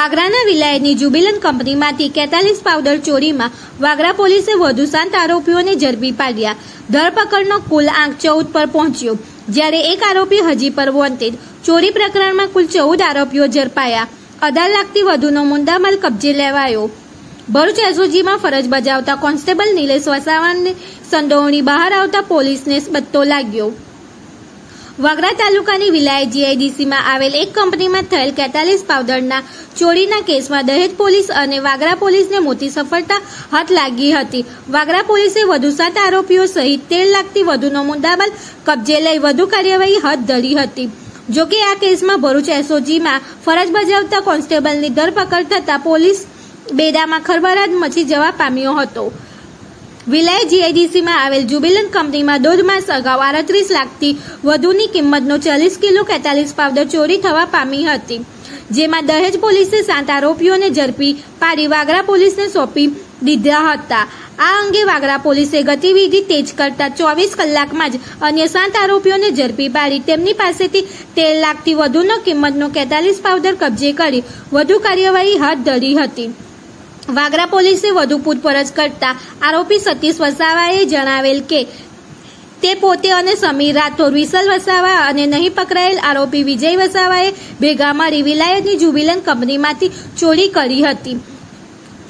વાગરાના વિલાયતની જુબિલન કંપનીમાંથી કેતાલીસ પાવડર ચોરીમાં વાગરા પોલીસે વધુ સાત આરોપીઓને ઝડપી પાડ્યા. ધરપકડનો કુલ આંક ચૌદ પર પહોંચ્યો. જ્યારે એક આરોપી હજી પર વોન્ટેડ ચોરી પ્રકરણમાં કુલ ચૌદ આરોપીઓ ઝડપાયા. અઢાર લાખથી વધુનો મુદ્દામાલ કબજે લેવાયો. ભરૂચ એસઓજીમાં ફરજ બજાવતા કોન્સ્ટેબલ નિલેશ વસાવાની સંડોવણી બહાર આવતા પોલીસને બત્તો લાગ્યો. વાગરા તાલુકાની વિલાય જીઆઈડીસીમાં આવેલ એક કંપનીમાં થયેલ કેતાલીસ પાવડરના ચોરીના કેસમાં દહેજ પોલીસ અને વાગરા પોલીસને મોટી સફળતા હાથ લાગી હતી. વાગરા પોલીસે વધુ સાત આરોપીઓ સહિત તેર લાખથી વધુનો મુદ્દામાલ કબજે લઈ વધુ કાર્યવાહી હાથ ધરી હતી. જોકે આ કેસમાં ભરૂચ એસઓજીમાં ફરજ બજાવતા કોન્સ્ટેબલની ધરપકડ થતાં પોલીસ બેડામાં ખરબરાજ મચી જવા પામ્યો હતો. વિલાય જીઆઈડીસીમાં આવેલ જુબિલન કંપનીમાં દોઢ માસ અગાઉ આડત્રીસ લાખથી વધુની કિંમતનો ચાલીસ કિલો કેતાલીસ પાવડર ચોરી થવા પામી હતી. જેમાં દહેજ પોલીસે સાત આરોપીઓને ઝડપી પાડી વાગરા પોલીસને સોંપી દીધા હતા. આ અંગે વાગરા પોલીસે ગતિવિધિ તેજ કરતા ચોવીસ કલાકમાં જ અન્ય સાત આરોપીઓને ઝડપી પાડી તેમની પાસેથી તેર લાખથી વધુનો કિંમતનો કેતાલીસ પાવડર કબજે કરી વધુ કાર્યવાહી હાથ ધરી હતી. વાગરા પોલીસે વધુ પૂછપરછ કરતા આરોપી સતીશ વસાવાએ જણાવેલ કે તે પોતે અને સમીર રાઠોડ વિસલ વસાવા અને નહીં પકડાયેલ આરોપી વિજય વસાવાએ ભેગા મળી વિલાયતની જુબિલન કંપનીમાંથી ચોરી કરી હતી.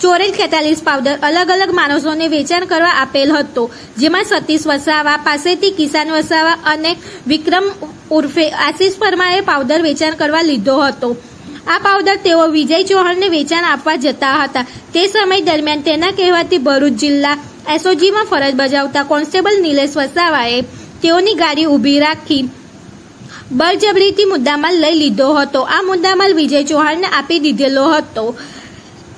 ચોરેલ ખેતાલીસ પાવડર અલગ અલગ માણસોને વેચાણ કરવા આપેલ હતો, જેમાં સતીશ વસાવા પાસેથી કિસાન વસાવા અને વિક્રમ ઉર્ફે આશીષ પરમાએ પાવડર વેચાણ કરવા લીધો હતો. આ પાવડર તેઓ વિજય ચૌહાણને વેચાણ આપવા જતા હતા. તે સમય દરમિયાન તેના કહેવાથી ભરૂચ જિલ્લા એસઓજીમાં ફરજ બજાવતા કોન્સ્ટેબલ નિલેશ વસાવાએ તેઓની ગાડી ઊભી રાખી બળજબરીથી મુદ્દામાલ લઈ લીધો હતો. આ મુદ્દામાલ વિજય ચૌહાણને આપી દીધેલો હતો.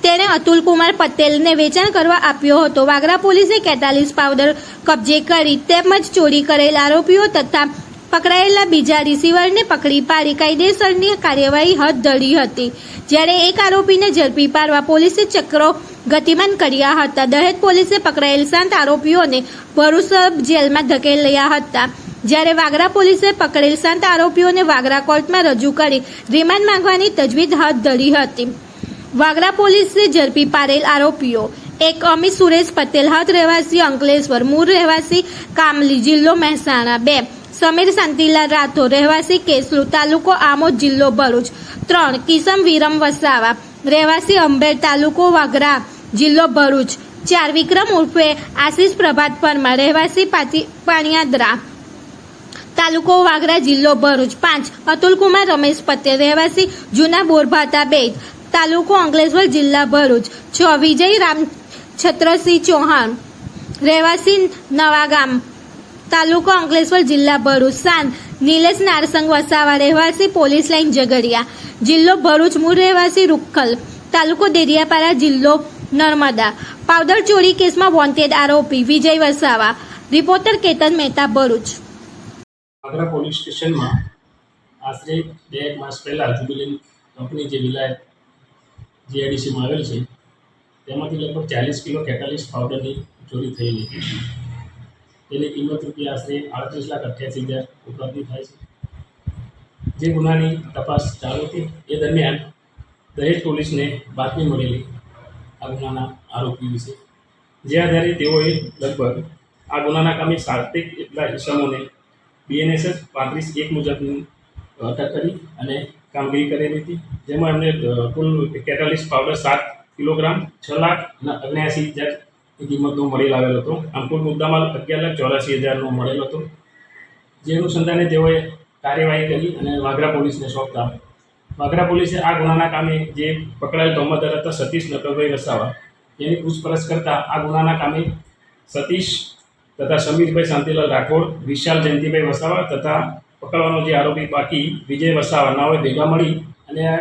તેણે અતુલ કુમાર પટેલને વેચાણ કરવા આપ્યો હતો. વાગરા પોલીસે કેતાલીસ પાવડર કબજે કરી તેમજ ચોરી કરેલ આરોપીઓ તથા પકડાયેલા બીજા રિસીવરને પકડી પાડી કાયદેસરની કાર્યવાહી હાથ ધરી હતી. જ્યારે એક આરોપીને ઝડપી પાડવા પોલીસે ચક્રો ગતિમાન કર્યા હતા. દહેજ પોલીસે પકડાયેલ સાત આરોપીઓને ભરૂચ જેલમાં ધકેલ્યા હતા. જ્યારે વાગરા પોલીસે પકડેલ સાત આરોપીઓને વાગરા કોર્ટમાં રજૂ કરી રિમાન્ડ માંગવાની તજવીજ હાથ ધરી હતી. વાગરા પોલીસે ઝડપી પાડેલ આરોપીઓ એક અમિત સુરેશ પટેલ, હાથ રહેવાસી અંકલેશ્વર, મૂળ રહેવાસી કામલી, જિલ્લો મહેસાણા બે. સમીર શાંતિલાલ રાઠોડ, રહેવાસી કેસલુ તાલુકો આમોદ જિલ્લો ભરૂચ. ત્રણ, કિસમ વિરમ વસાવા, રહેવાસી અંબેર તાલુકો વાગરા જિલ્લો ભરૂચ. ચાર, વિક્રમ ઉર્ફે આશીષ પ્રભાત પરમાર, રહેવાસી પાણિયાદરા. તાલુકો વાગરા જિલ્લો ભરૂચ. પાંચ અતુલકુમાર રમેશ પટેલ, રહેવાસી જૂના બોરભાતા બેજ તાલુકો અંકલેશ્વર જિલ્લા ભરૂચ. છ, વિજય રામ છત્રસિંહ ચૌહાણ, રહેવાસી નવાગામ તાલુકો અંકલેશ્વર જિલ્લા ભરૂચ સાંત નિલેશ નારસંગ વસાવા રહેવાસી પોલીસ લાઇન ઝઘડિયા. જિલ્લો ભરૂચ મૂળ રહેવાસી રૂખલ. તાલુકો દેરિયાપાડા જિલ્લો નર્મદા. પાવડર ચોરી કેસમાં વોન્ટેડ આરોપી વિજય વસાવા. રિપોર્ટર કેતન મહેતા, ભરૂચ. આગ્રા પોલીસ સ્ટેશનમાં આશરે બે માસ પહેલાં જુબિલિન કંપની જે વિલાયત જીઆઈડીસીમાં આવેલ છે, તેમાંથી લગભગ ચાલીસ કિલો કેટાલિસ પાવડરની ચોરી થયેલી. તેની કિંમત રૂપિયા આશરે આડત્રીસ લાખ અઠ્યાસી હજાર ઉપલબ્ધ થાય છે. જે ગુનાની તપાસ ચાલુ હતી, એ દરમિયાન દહેજ પોલીસને બાતમી મળેલી આ ગુનાના આરોપી વિશે. જે આધારે તેઓએ લગભગ આ ગુનાના કામે સાર્થિક એટલા ઇસમોને બીએનએસએસ પાંત્રીસ એક મુજબની અટક કરી અને કામગીરી કરેલી હતી, જેમાં એમને કુલ કેટાલિસ પાવડર સાત કિલોગ્રામ, છ લાખ અને અગ્યાસી હજારની કિંમતનો મળી લાવેલો હતો. આમ કુલ મુદ્દામાલ અગિયાર લાખ ચોરાસી હજારનો મળેલો હતો. જે અનુસંધાને તેઓએ કાર્યવાહી કરી અને વાગરા પોલીસને સોંપતા. વાગરા પોલીસે આ ગુનાના કામે જે પકડાયેલ તોમતદાર હતા સતીશ નકલભાઈ વસાવા તેની પૂછપરછ કરતાં આ ગુનાના કામે સતીશ તથા સમીરભાઈ શાંતિલાલ રાઠોડ વિશાલ જયંતિભાઈ વસાવા તથા પકડવાનો જે આરોપી બાકી વિજય વસાવા નાઓએ ભેગા મળી અને અ,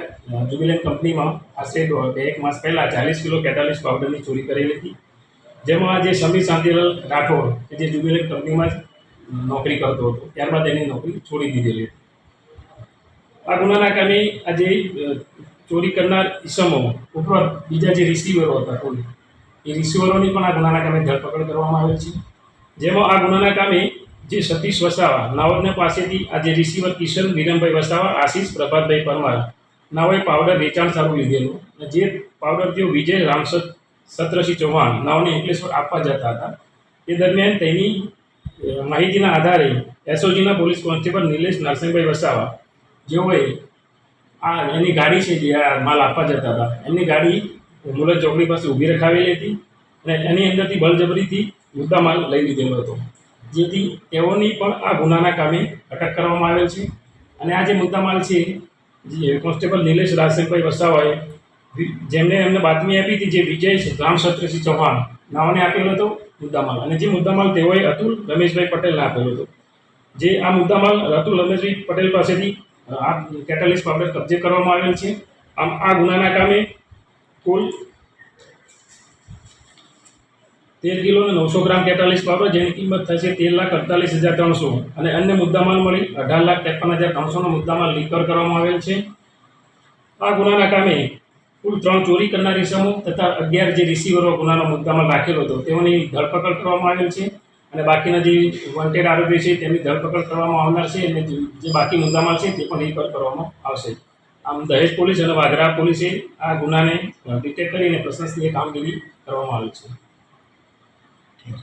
કંપનીમાં આશરે બે એક માસ પહેલાં ચાલીસ કિલો કેટાલીસ પાવડરની ચોરી કરેલી હતી. જેમાં જે સમીર શાંતિલાલ રાઠોડ, કે જે જુબિલન્ટ કંપનીમાં જ નોકરી કરતો હતો ત્યારબાદ એની નોકરી છોડી દીધેલી હતી. આ ગુનાના કામે આ જે ચોરી કરનાર ઈસમો ઉપરાંત બીજા જે રિસીવરો હતા કોઈ, એ રિસીવરોની પણ આ ગુનાના કામે ધરપકડ કરવામાં આવેલ છે. જેમાં આ ગુનાના કામે જે સતીશ વસાવા નાઓદના પાસેથી આ જે રિસીવર કિશન વિરમભાઈ વસાવા, આશીષ પ્રભાતભાઈ પરમાર, નાઓએ પાવડર વેચાણ સારું લીધેલું અને જે પાવડર તેઓ વિજય રામસદ સત્રસિંહ ચૌહાણ નાઓને અંકલેશ્વર આપવા જતા હતા. એ દરમિયાન તેની માહિતીના આધારે એસઓજીના પોલીસ કોન્સ્ટેબલ નિલેશ નરસિંહભાઈ વસાવા, જેઓએ આ એની ગાડી છે જે આ માલ આપવા જતા હતા, એમની ગાડી મુલત ચોકડી પાસે ઊભી રખાવેલી હતી અને એની અંદરથી બળજબરીથી મુદ્દા માલ લઈ લીધેલો હતો. જેથી તેઓની પણ આ ગુનાના કામે અટક કરવામાં આવેલ છે. અને આ જે મુદ્દામાલ છે, જે કોન્સ્ટેબલ નિલેશ રાજસિંહભાઈ વસાવાએ જેમને એમને બાતમી આપી હતી જે વિજય રામસત્રસિંહ ચૌહાણ નામને આપેલો હતો મુદ્દામાલ. અને જે મુદ્દામાલ તેઓએ અતુલ રમેશભાઈ પટેલને આપેલો હતો. જે આ મુદ્દામાલ અતુલ રમેશભાઈ પટેલ પાસેથી આ કેટાલિસ્ટ પાવડર કબજે કરવામાં આવેલ છે. આમ, આ ગુનાના કામે કુલ તેર કિલો અને નવસો ગ્રામ કેટાલિસ પાવડર, જેની કિંમત થશે તેર લાખ અડતાલીસ હજાર ત્રણસો. અને અન્ય મુદ્દામાલ મળી અઢાર લાખ ત્રેપન હજાર ત્રણસોનો મુદ્દામાલ લીકર કરવામાં આવેલ છે. આ ગુનાના કામે કુલ ત્રણ ચોરી કરનાર ઇસમો તથા અગિયાર જે રિસીવરો ગુનાના મુદ્દામાં રાખેલો હતો. તેઓની ધરપકડ કરવામાં આવેલ છે અને બાકીના જે વોન્ટેડ આરોપી છે તેમની ધરપકડ કરવામાં આવનાર છે અને જે બાકી મુદ્દામાં છે તે પણ રિકવર કરવામાં આવશે. આમ દહેજ પોલીસ અને વાઘરા પોલીસે આ ગુનાને ડિટેક્ટ કરીને પ્રશંસનીય કામગીરી કરવામાં આવી છે.